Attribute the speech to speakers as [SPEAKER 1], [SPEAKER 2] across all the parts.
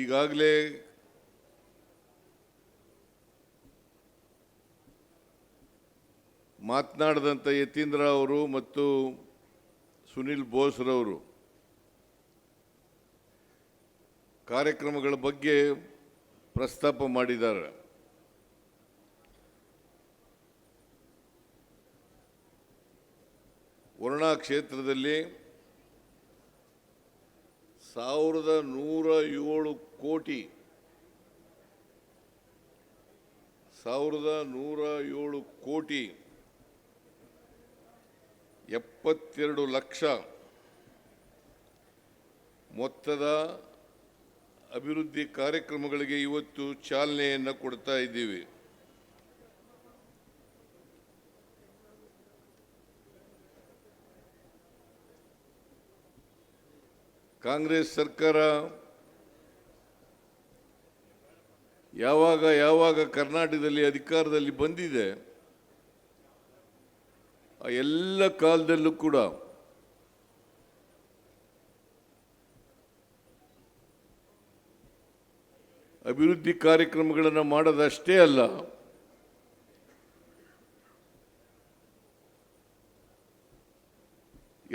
[SPEAKER 1] ಈಗಾಗಲೇ ಮಾತನಾಡಿದಂಥ ಯತೀಂದ್ರ ಅವರು ಮತ್ತು ಸುನಿಲ್ ಬೋಸ್ರವರು ಕಾರ್ಯಕ್ರಮಗಳ ಬಗ್ಗೆ ಪ್ರಸ್ತಾಪ ಮಾಡಿದ್ದಾರೆ. ವರ್ಣಾ ಕ್ಷೇತ್ರದಲ್ಲಿ ಸಾವಿರದ ನೂರ ಏಳು ಕೋಟಿ, ಸಾವಿರದ ನೂರ ಏಳು ಕೋಟಿ ಎಪ್ಪತ್ತೆರಡು ಲಕ್ಷ ಮೊತ್ತದ ಅಭಿವೃದ್ಧಿ ಕಾರ್ಯಕ್ರಮಗಳಿಗೆ ಇವತ್ತು ಚಾಲನೆಯನ್ನು ಕೊಡ್ತಾ ಇದ್ದೀವಿ. ಕಾಂಗ್ರೆಸ್ ಸರ್ಕಾರ ಯಾವಾಗ ಯಾವಾಗ ಕರ್ನಾಟಕದಲ್ಲಿ ಅಧಿಕಾರದಲ್ಲಿ ಬಂದಿದೆ, ಆ ಎಲ್ಲ ಕಾಲದಲ್ಲೂ ಕೂಡ ಅಭಿವೃದ್ಧಿ ಕಾರ್ಯಕ್ರಮಗಳನ್ನು ಮಾಡೋದಷ್ಟೇ ಅಲ್ಲ,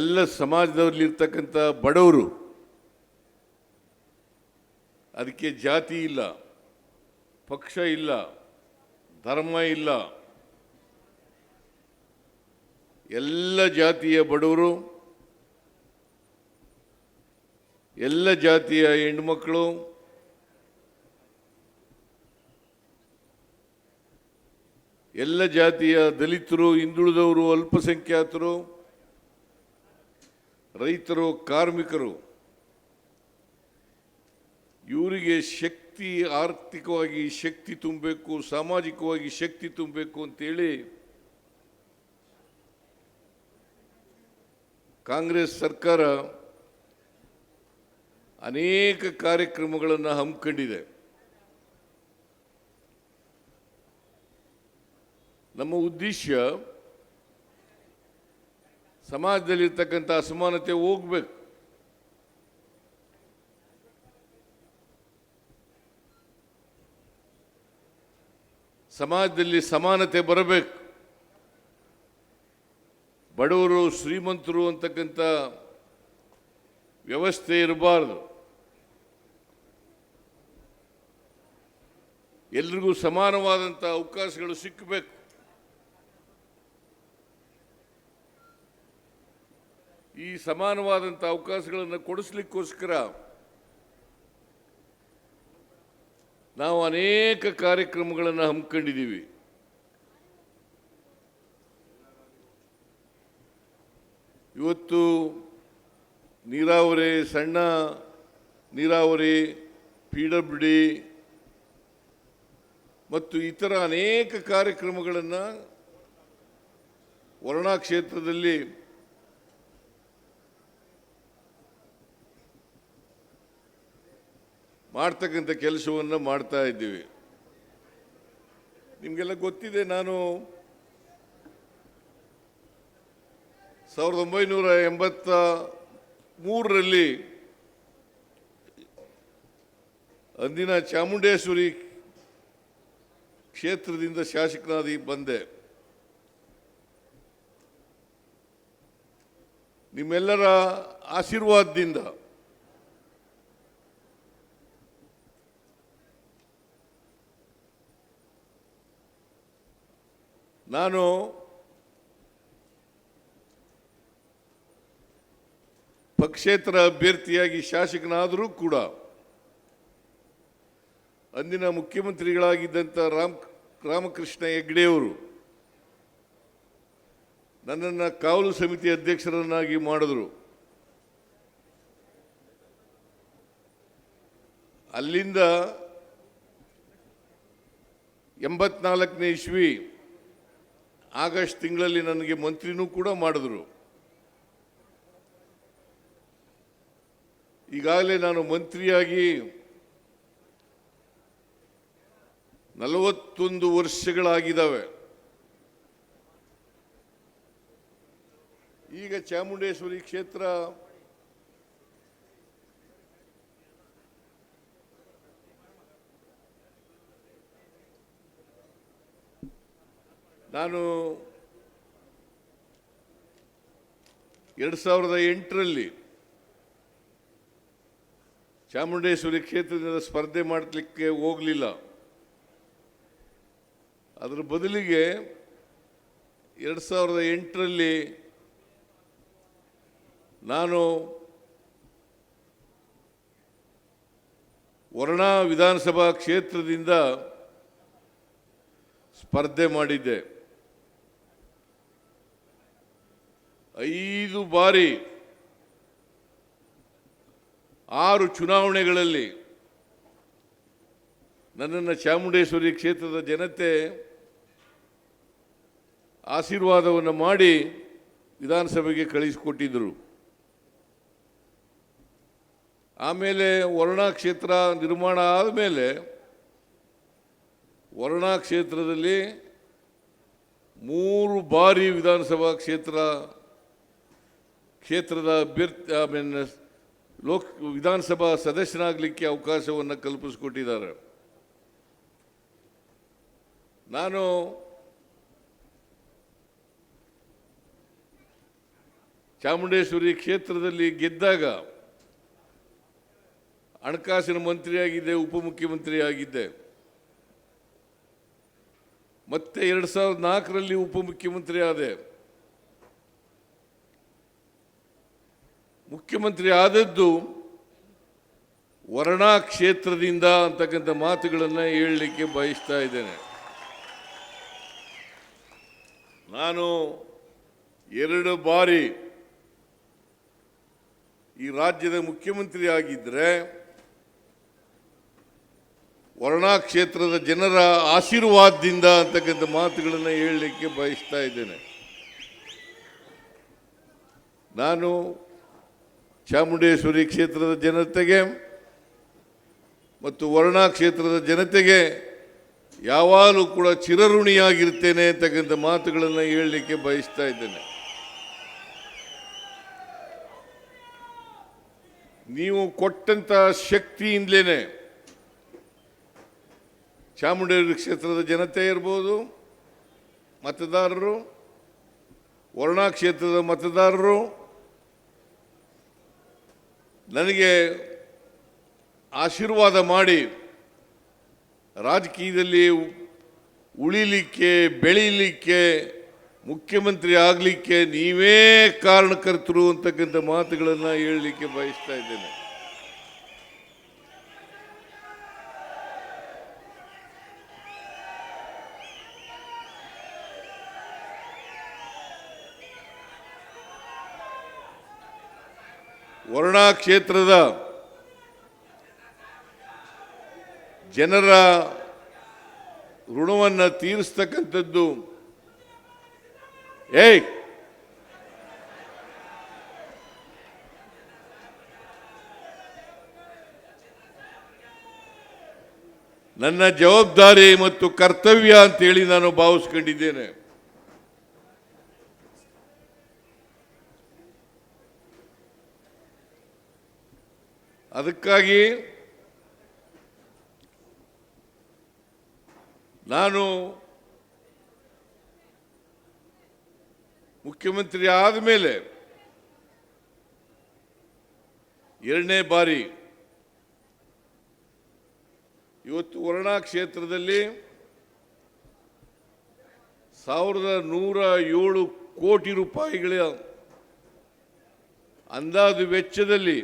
[SPEAKER 1] ಎಲ್ಲ ಸಮಾಜದಲ್ಲಿರ್ತಕ್ಕಂಥ ಬಡವರು ಅದಕ್ಕೆ ಜಾತಿ ಇಲ್ಲ, ಪಕ್ಷ ಇಲ್ಲ, ಧರ್ಮ ಇಲ್ಲ. ಎಲ್ಲ ಜಾತಿಯ ಬಡವರು, ಎಲ್ಲ ಜಾತಿಯ ಹೆಣ್ಮಕ್ಕಳು ಎಲ್ಲ ಜಾತಿಯ ದಲಿತರು, ಹಿಂದುಳಿದವರು, ಅಲ್ಪಸಂಖ್ಯಾತರು, ರೈತರು, ಕಾರ್ಮಿಕರು ಇವರಿಗೆ ಶಕ್ತಿ, ಆರ್ಥಿಕವಾಗಿ ಶಕ್ತಿ ತುಂಬಬೇಕು, ಸಾಮಾಜಿಕವಾಗಿ ಶಕ್ತಿ ತುಂಬಬೇಕು ಅಂತೇಳಿ ಕಾಂಗ್ರೆಸ್ ಸರ್ಕಾರ ಅನೇಕ ಕಾರ್ಯಕ್ರಮಗಳನ್ನು ಹಮ್ಮಿಕೊಂಡಿದೆ. ನಮ್ಮ ಉದ್ದೇಶ ಸಮಾಜದಲ್ಲಿರ್ತಕ್ಕಂಥ ಅಸಮಾನತೆ ಹೋಗ್ಬೇಕು. ಸಮಾಜದಲ್ಲಿ ಸಮಾನತೆ ಬರಬೇಕು. ಬಡವರು ಶ್ರೀಮಂತರು ಅಂತಕ್ಕಂಥ ವ್ಯವಸ್ಥೆ ಇರಬಾರ್ದು. ಎಲ್ರಿಗೂ ಸಮಾನವಾದಂಥ ಅವಕಾಶಗಳು ಸಿಕ್ಕಬೇಕು ಈ ಸಮಾನವಾದಂಥ ಅವಕಾಶಗಳನ್ನು ಕೊಡಿಸ್ಲಿಕ್ಕೋಸ್ಕರ ನಾವು ಅನೇಕ ಕಾರ್ಯಕ್ರಮಗಳನ್ನು ಹಮ್ಮಿಕೊಂಡಿದ್ದೀವಿ. ಇವತ್ತು ನೀರಾವರಿ, ಸಣ್ಣ ನೀರಾವರಿ, ಪಿ ಡಬ್ಲ್ಯೂ ಡಿ ಮತ್ತು ಇತರ ಅನೇಕ ಕಾರ್ಯಕ್ರಮಗಳನ್ನು ವರ್ಣಾ ಕ್ಷೇತ್ರದಲ್ಲಿ ಮಾಡ್ತಕ್ಕಂಥ ಕೆಲಸವನ್ನು ಮಾಡ್ತಾ ಇದ್ದೀವಿ. ನಿಮಗೆಲ್ಲ ಗೊತ್ತಿದೆ, ನಾನು ಸಾವಿರದ ಒಂಬೈನೂರ ಎಂಬತ್ತ ಮೂರರಲ್ಲಿ ಅಂದಿನ ಚಾಮುಂಡೇಶ್ವರಿ ಕ್ಷೇತ್ರದಿಂದ ಶಾಸಕನಾಗಿ ಬಂದೆ. ನಿಮ್ಮೆಲ್ಲರ ಆಶೀರ್ವಾದದಿಂದ ನಾನು ಪಕ್ಷೇತರ ಅಭ್ಯರ್ಥಿಯಾಗಿ ಶಾಸಕನಾದರೂ ಕೂಡ ಅಂದಿನ ಮುಖ್ಯಮಂತ್ರಿಗಳಾಗಿದ್ದಂಥ ರಾಮ್ ರಾಮಕೃಷ್ಣ ಹೆಗ್ಡೆಯವರು ನನ್ನನ್ನು ಕಾವಲು ಸಮಿತಿ ಅಧ್ಯಕ್ಷರನ್ನಾಗಿ ಮಾಡಿದ್ರು. ಅಲ್ಲಿಂದ ಎಂಬತ್ನಾಲ್ಕನೇ ಇಸ್ವಿ ಆಗಸ್ಟ್ ತಿಂಗಳಲ್ಲಿ ನನಗೆ ಮಂತ್ರಿನೂ ಕೂಡ ಮಾಡಿದ್ರು. ಈಗಾಗಲೇ ನಾನು ಮಂತ್ರಿಯಾಗಿ ನಲವತ್ತೊಂದು ವರ್ಷಗಳಾಗಿದ್ದಾವೆ. ಈಗ ಚಾಮುಂಡೇಶ್ವರಿ ಕ್ಷೇತ್ರ ನಾನು ಎರಡು ಸಾವಿರದ ಎಂಟರಲ್ಲಿ ಚಾಮುಂಡೇಶ್ವರಿ ಕ್ಷೇತ್ರದಿಂದ ಸ್ಪರ್ಧೆ ಮಾಡಲಿಕ್ಕೆ ಹೋಗಲಿಲ್ಲ. ಅದರ ಬದಲಿಗೆ ಎರಡು ಸಾವಿರದ ಎಂಟರಲ್ಲಿ ನಾನು ವರ್ಣಾ ವಿಧಾನಸಭಾ ಕ್ಷೇತ್ರದಿಂದ ಸ್ಪರ್ಧೆ ಮಾಡಿದ್ದೆ. ಐದು ಬಾರಿ, ಆರು ಚುನಾವಣೆಗಳಲ್ಲಿ ನನ್ನನ್ನು ಚಾಮುಂಡೇಶ್ವರಿ ಕ್ಷೇತ್ರದ ಜನತೆ ಆಶೀರ್ವಾದವನ್ನು ಮಾಡಿ ವಿಧಾನಸಭೆಗೆ ಕಳಿಸಿಕೊಟ್ಟಿದ್ದರು ಆಮೇಲೆ ವರ್ಣಾ ಕ್ಷೇತ್ರ ನಿರ್ಮಾಣ ಆದಮೇಲೆ ವರ್ಣಾ ಕ್ಷೇತ್ರದಲ್ಲಿ ಮೂರು ಬಾರಿ ವಿಧಾನಸಭಾ ಕ್ಷೇತ್ರ ಕ್ಷೇತ್ರದ ಅಭ್ಯರ್ಥಿ ಐ ಮೀನ್ ಲೋಕ್, ವಿಧಾನಸಭಾ ಸದಸ್ಯನಾಗಲಿಕ್ಕೆ ಅವಕಾಶವನ್ನು ಕಲ್ಪಿಸಿಕೊಟ್ಟಿದ್ದಾರೆ. ನಾನು ಚಾಮುಂಡೇಶ್ವರಿ ಕ್ಷೇತ್ರದಲ್ಲಿ ಗೆದ್ದಾಗ ಹಣಕಾಸಿನ ಮಂತ್ರಿಯಾಗಿದ್ದೆ ಉಪಮುಖ್ಯಮಂತ್ರಿ ಆಗಿದ್ದೆ ಮತ್ತೆ ಎರಡು ಸಾವಿರದ ನಾಲ್ಕರಲ್ಲಿ ಉಪಮುಖ್ಯಮಂತ್ರಿ ಆದೆ ಮುಖ್ಯಮಂತ್ರಿ ಆದದ್ದು ವರ್ಣಾ ಕ್ಷೇತ್ರದಿಂದ ಅಂತಕ್ಕಂಥ ಮಾತುಗಳನ್ನು ಹೇಳಲಿಕ್ಕೆ ಬಯಸ್ತಾ ಇದ್ದೇನೆ. ನಾನು ಎರಡು ಬಾರಿ ಈ ರಾಜ್ಯದ ಮುಖ್ಯಮಂತ್ರಿ ಆಗಿದ್ದರೆ ವರ್ಣಾ ಕ್ಷೇತ್ರದ ಜನರ ಆಶೀರ್ವಾದದಿಂದ ಅಂತಕ್ಕಂಥ ಮಾತುಗಳನ್ನು ಹೇಳಲಿಕ್ಕೆ ಬಯಸ್ತಾ ಇದ್ದೇನೆ. ನಾನು ಚಾಮುಂಡೇಶ್ವರಿ ಕ್ಷೇತ್ರದ ಜನತೆಗೆ ಮತ್ತು ವರ್ಣ ಕ್ಷೇತ್ರದ ಜನತೆಗೆ ಯಾವಾಗಲೂ ಕೂಡ ಚಿರಋಣಿಯಾಗಿರ್ತೇನೆ ಅಂತಕ್ಕಂಥ ಮಾತುಗಳನ್ನು ಹೇಳಲಿಕ್ಕೆ ಬಯಸ್ತಾ ಇದ್ದೇನೆ. ನೀವು ಕೊಟ್ಟಂತ ಶಕ್ತಿಯಿಂದಲೇ ಚಾಮುಂಡೇಶ್ವರಿ ಕ್ಷೇತ್ರದ ಜನತೆ ಇರ್ಬೋದು, ಮತದಾರರು, ವರ್ಣಾ ಕ್ಷೇತ್ರದ ಮತದಾರರು ನನಗೆ ಆಶೀರ್ವಾದ ಮಾಡಿ ರಾಜಕೀಯದಲ್ಲಿ ಉಳಿಲಿಕ್ಕೆ, ಬೆಳೀಲಿಕ್ಕೆ, ಮುಖ್ಯಮಂತ್ರಿ ಆಗಲಿಕ್ಕೆ ನೀವೇ ಕಾರಣಕರ್ತರು ಅಂತಕ್ಕಂಥ ಮಾತುಗಳನ್ನು ಹೇಳಲಿಕ್ಕೆ ಬಯಸ್ತಾ ಇದ್ದೇನೆ. ವರ್ಣಾ ಕ್ಷೇತ್ರದ ಜನರ ಋಣವನ್ನು ತೀರಿಸ್ತಕ್ಕಂಥದ್ದು ಏಯ್! ನನ್ನ ಜವಾಬ್ದಾರಿ ಮತ್ತು ಕರ್ತವ್ಯ ಅಂತೇಳಿ ನಾನು ಭಾವಿಸ್ಕೊಂಡಿದ್ದೇನೆ. ಅದಕ್ಕಾಗಿ ನಾನು ಮುಖ್ಯಮಂತ್ರಿ ಆದಮೇಲೆ ಎರಡನೇ ಬಾರಿ ಇವತ್ತು ವರ್ಣಾ ಕ್ಷೇತ್ರದಲ್ಲಿ ಸಾವಿರದ ನೂರ ಏಳು ಕೋಟಿ ರೂಪಾಯಿಗಳ ಅಂದಾಜು ವೆಚ್ಚದಲ್ಲಿ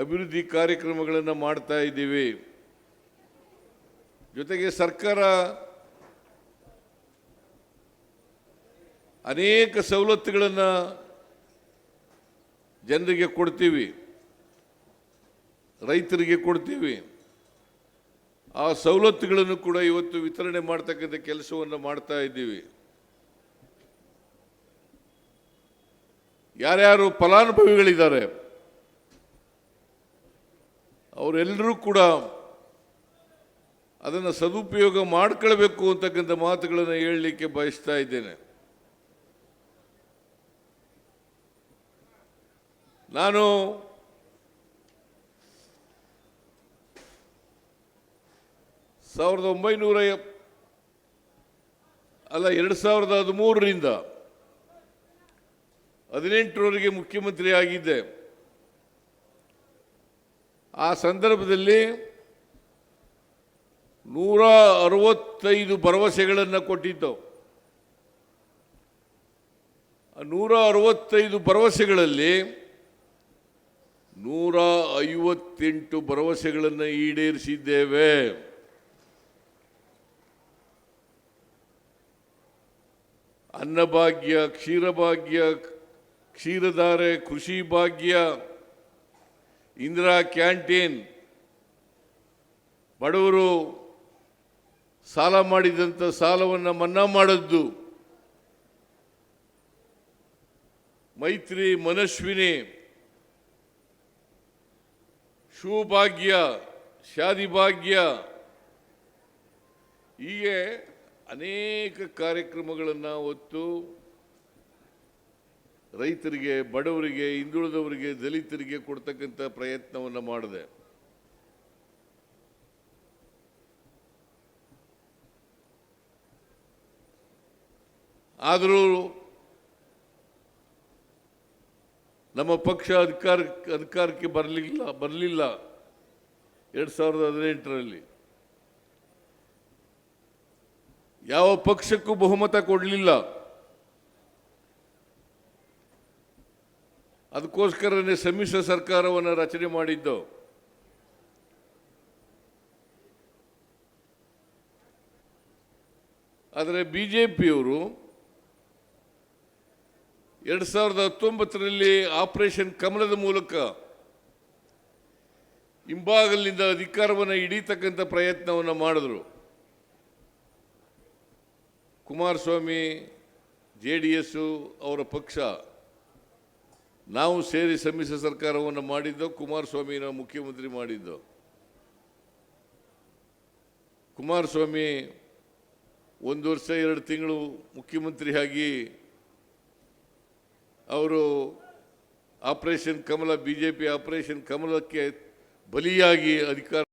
[SPEAKER 1] ಅಭಿವೃದ್ಧಿ ಕಾರ್ಯಕ್ರಮಗಳನ್ನು ಮಾಡ್ತಾ ಇದ್ದೀವಿ. ಜೊತೆಗೆ ಸರ್ಕಾರ ಅನೇಕ ಸವಲತ್ತುಗಳನ್ನು ಜನರಿಗೆ ಕೊಡ್ತೀವಿ. ರೈತರಿಗೆ ಕೊಡ್ತೀವಿ. ಆ ಸವಲತ್ತುಗಳನ್ನು ಕೂಡ ಇವತ್ತು ವಿತರಣೆ ಮಾಡ್ತಕ್ಕಂಥ ಕೆಲಸವನ್ನು ಮಾಡ್ತಾ ಇದ್ದೀವಿ. ಯಾರ್ಯಾರು ಫಲಾನುಭವಿಗಳಿದ್ದಾರೆ ಅವರೆಲ್ಲರೂ ಕೂಡ ಅದನ್ನು ಸದುಪಯೋಗ ಮಾಡ್ಕೊಳ್ಬೇಕು ಅಂತಕ್ಕಂಥ ಮಾತುಗಳನ್ನು ಹೇಳಲಿಕ್ಕೆ ಬಯಸ್ತಾ ಇದ್ದೇನೆ. ನಾನು ಸಾವಿರದ ಒಂಬೈನೂರ ಅಲ್ಲ ಎರಡು ಸಾವಿರದ ಹದಿಮೂರರಿಂದ ಹದಿನೆಂಟರವರೆಗೆ ಮುಖ್ಯಮಂತ್ರಿ ಆಗಿದ್ದೆ ಆ ಸಂದರ್ಭದಲ್ಲಿ ನೂರ ಅರವತ್ತೈದು ಭರವಸೆಗಳನ್ನು ಕೊಟ್ಟಿದ್ದವು. ನೂರ ಅರವತ್ತೈದು ಭರವಸೆಗಳಲ್ಲಿ ನೂರ ಐವತ್ತೆಂಟು ಭರವಸೆಗಳನ್ನು ಈಡೇರಿಸಿದ್ದೇವೆ. ಅನ್ನಭಾಗ್ಯ, ಕ್ಷೀರಭಾಗ್ಯ, ಕ್ಷೀರಧಾರೆ, ಕೃಷಿ ಭಾಗ್ಯ ಇಂದಿರಾ ಕ್ಯಾಂಟೀನ್ ಬಡವರು ಸಾಲ ಮಾಡಿದಂಥ ಸಾಲವನ್ನು ಮನ್ನಾ ಮಾಡದ್ದು. ಮೈತ್ರಿ ಮನಸ್ವಿನಿ ಶಿವಭಾಗ್ಯ ಶಾದಿಭಾಗ್ಯ, ಹೀಗೆ ಅನೇಕ ಕಾರ್ಯಕ್ರಮಗಳನ್ನು ಹೊತ್ತು ರೈತರಿಗೆ, ಬಡವರಿಗೆ, ಹಿಂದುಳಿದವರಿಗೆ, ದಲಿತರಿಗೆ ಕೊಡ್ತಕ್ಕಂಥ ಪ್ರಯತ್ನವನ್ನು ಮಾಡಿದೆ. ಆದರೂ ನಮ್ಮ ಪಕ್ಷ ಅಧಿಕಾರ, ಅಧಿಕಾರಕ್ಕೆ ಬರಲಿಲ್ಲ ಬರಲಿಲ್ಲ ಎರಡು ಸಾವಿರದ ಹದಿನೆಂಟರಲ್ಲಿ. ಯಾವ ಪಕ್ಷಕ್ಕೂ ಬಹುಮತ ಕೊಡಲಿಲ್ಲ. ಅದಕ್ಕೋಸ್ಕರನೇ ಸಮ್ಮಿಶ್ರ ಸರ್ಕಾರವನ್ನು ರಚನೆ ಮಾಡಿದ್ದು. ಆದರೆ ಬಿ ಜೆ ಪಿಯವರು ಎರಡು ಸಾವಿರದ ಹತ್ತೊಂಬತ್ತರಲ್ಲಿ ಆಪರೇಷನ್ ಕಮಲದ ಮೂಲಕ ಹಿಂಭಾಗಲಿಂದ ಅಧಿಕಾರವನ್ನು ಹಿಡಿತಕ್ಕಂಥ ಪ್ರಯತ್ನವನ್ನು ಮಾಡಿದ್ರು. ಕುಮಾರಸ್ವಾಮಿ, ಜೆ ಡಿ ಎಸ್ಸು ಅವರ ಪಕ್ಷ. ನಾವು ಸೇರಿ ಸಮ್ಮಿಶ್ರ ಸರ್ಕಾರವನ್ನು ಮಾಡಿದ್ದೋ ಕುಮಾರಸ್ವಾಮಿ ನಾವು ಮುಖ್ಯಮಂತ್ರಿ ಮಾಡಿದ್ದು. ಕುಮಾರಸ್ವಾಮಿ ಒಂದು ವರ್ಷ, ಎರಡು ತಿಂಗಳು ಮುಖ್ಯಮಂತ್ರಿಯಾಗಿ ಅವರು operation Kamala B J P operation ಕಮಲಕ್ಕೆ ಬಲಿಯಾಗಿ ಅಧಿಕಾರ